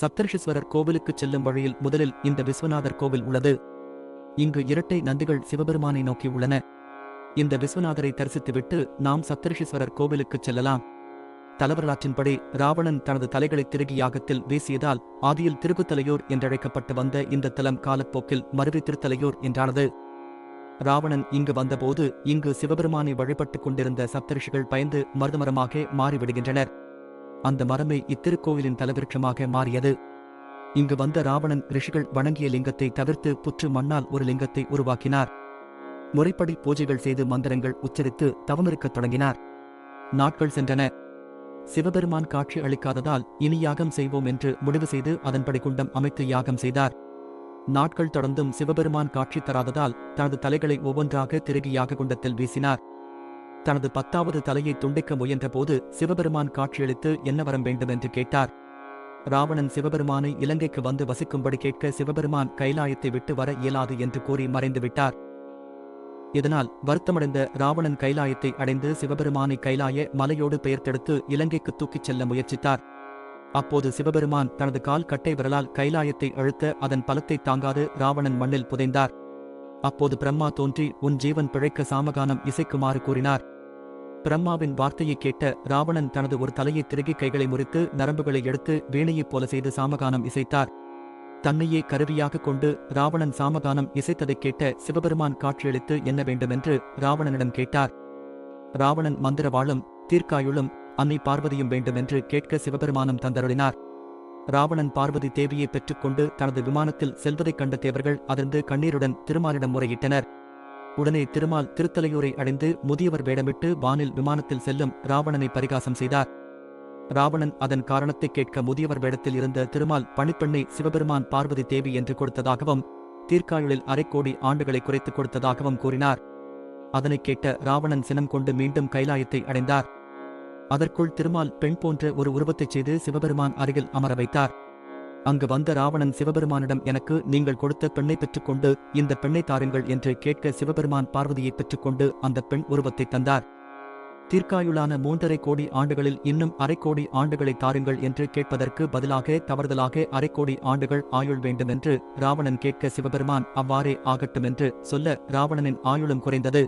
சப்தர்ஷீஸ்வரர் கோவிலுக்கு செல்லும் வழியில் முதலில் இந்த விஸ்வநாதர் கோவில் உள்ளது. இங்கு இரட்டை நந்திகள் சிவபெருமானை நோக்கி உள்ளன. இந்த விஸ்வநாதரை தரிசித்துவிட்டு நாம் சப்தர்ஷீஸ்வரர் கோவிலுக்கு செல்லலாம். தலவரலாற்றின்படி ராவணன் தனது தலைகளை திருகி யாகத்தில் வீசியதால் ஆதியில் திருக்குத்தலையூர் என்றழைக்கப்பட்டு வந்த இந்த தலம் காலப்போக்கில் மருவி திருத்தலையூர் என்றானது. ராவணன் இங்கு வந்தபோது இங்கு சிவபெருமானை வழிபட்டுக் கொண்டிருந்த சப்தரிஷிகள் பயந்து மருதமரமாக மாறிவிடுகின்றனர். அந்த மரமே இத்திருக்கோவிலின் தலவிருட்சமாக மாறியது. இங்கு வந்த ராவணன் ரிஷிகள் வணங்கிய லிங்கத்தை தவிர்த்து புற்று மண்ணால் ஒரு லிங்கத்தை உருவாக்கினார். முறைப்படி பூஜைகள் செய்து மந்திரங்கள் உச்சரித்து தவமிருக்கத் தொடங்கினார். நாட்கள் சென்றன. சிவபெருமான் காட்சி அளிக்காததால் இனி யாகம் செய்வோம் என்று முடிவு செய்து அதன்படி குண்டம் அமைத்து யாகம் செய்தார். நாட்கள் தொடர்ந்தும் சிவபெருமான் காட்சி தராததால் தனது தலைகளை ஒவ்வொன்றாக திருகி யாக குண்டத்தில் வீசினார். தனது பத்தாவது தலையை துண்டிக்க முயன்றபோது சிவபெருமான் காட்சியளித்து என்ன வரம் வேண்டும்? என்று கேட்டார். ராவணன் சிவபெருமானை இலங்கைக்கு வந்து வசிக்கும்படி கேட்க சிவபெருமான் கைலாயத்தை விட்டு வர இயலாது என்று கூறி மறைந்துவிட்டார் இதனால் வருத்தமடைந்த ராவணன் கைலாயத்தை அடைந்து சிவபெருமானை கைலாய மலையோடு பெயர்த்தெடுத்து இலங்கைக்கு தூக்கிச் செல்ல முயற்சித்தார். அப்போது சிவபெருமான் தனது கால் கட்டை விரலால் கைலாயத்தை அழுத்த அதன் பலத்தை தாங்காது ராவணன் மண்ணில் புதைந்தார். அப்போது பிரம்மா தோன்றி உன் ஜீவன் பிழைக்க சாமகானம் இசைக்குமாறு கூறினார். பிரம்மாவின் வார்த்தையை கேட்ட ராவணன் தனது ஒரு தலையை திருகி கைகளை முறித்து நரம்புகளை எடுத்து வீணையைப் போல செய்து சாமகானம் இசைத்தார். தன்னையே கருவியாக கொண்டு ராவணன் சாமகானம் இசைத்ததைக் கேட்ட சிவபெருமான் காட்சியளித்து என்ன வேண்டுமென்று ராவணனிடம் கேட்டார். ராவணன் மந்திரவாளும் தீர்க்காயுளும் அன்னை பார்வதியும் வேண்டுமென்று கேட்க சிவபெருமானம் தந்தருளினார். ராவணன் பார்வதி தேவியை பெற்றுக்கொண்டு தனது விமானத்தில் செல்வதைக் கண்ட தேவர்கள் அதிர்ந்து கண்ணீருடன் திருமாலிடம் முறையிட்டனர். உடனே திருமால் திருத்தலையூரை அடைந்து முதியவர் வேடமிட்டு வானில் விமானத்தில் செல்லும் ராவணனை பரிகாசம் செய்தார். ராவணன் அதன் காரணத்தை கேட்க முதியவர் வேடத்தில் இருந்த திருமால் பணிப்பெண்ணை சிவபெருமான் பார்வதி தேவி என்று கொடுத்ததாகவும் தீர்க்காயுளில் அரை கோடி ஆண்டுகளை குறைத்துக் கொடுத்ததாகவும் கூறினார். அதனைக் கேட்ட ராவணன் சினம் கொண்டு மீண்டும் கைலாயத்தை அடைந்தார். அதற்குள் திருமால் பெண் போன்ற ஒரு உருவத்தைச் செய்து சிவபெருமான் அருகில் அமர வைத்தார். அங்கு வந்த ராவணன் சிவபெருமானிடம் எனக்கு நீங்கள் கொடுத்த பெண்ணை பெற்றுக்கொண்டு இந்த பெண்ணை தாருங்கள் என்று கேட்க சிவபெருமான் பார்வதியை பெற்றுக்கொண்டு அந்த பெண் உருவத்தை தந்தார். தீர்க்காயுளான மூன்றரை கோடி ஆண்டுகளில் இன்னும் அரை கோடி ஆண்டுகளை தாருங்கள் என்று கேட்பதற்கு பதிலாக தவறுதலாக அரை கோடி ஆண்டுகள் ஆயுள் வேண்டும் என்று ராவணன் கேட்க சிவபெருமான் அவ்வாறே ஆகட்டும் என்று சொல்ல ராவணனின் ஆயுளும் குறைந்தது.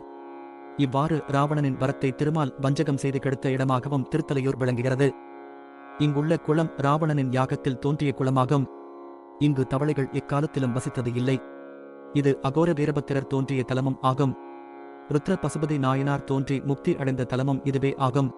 இவ்வாறு ராவணனின் வரத்தை திருமால் வஞ்சகம் செய்து கெடுத்த இடமாகவும் திருத்தலையூர் விளங்குகிறது. இங்குள்ள குளம் ராவணனின் யாகத்தில் தோன்றிய குளமாகும். இங்கு தவளைகள் எக்காலத்திலும் வசித்தது இல்லை. இது அகோர வீரபத்திரர் தோன்றிய தலமும் ஆகும். ருத்ர பசுபதி நாயனார் தோன்றி முக்தி அடைந்த தலமும் இதுவே ஆகும்.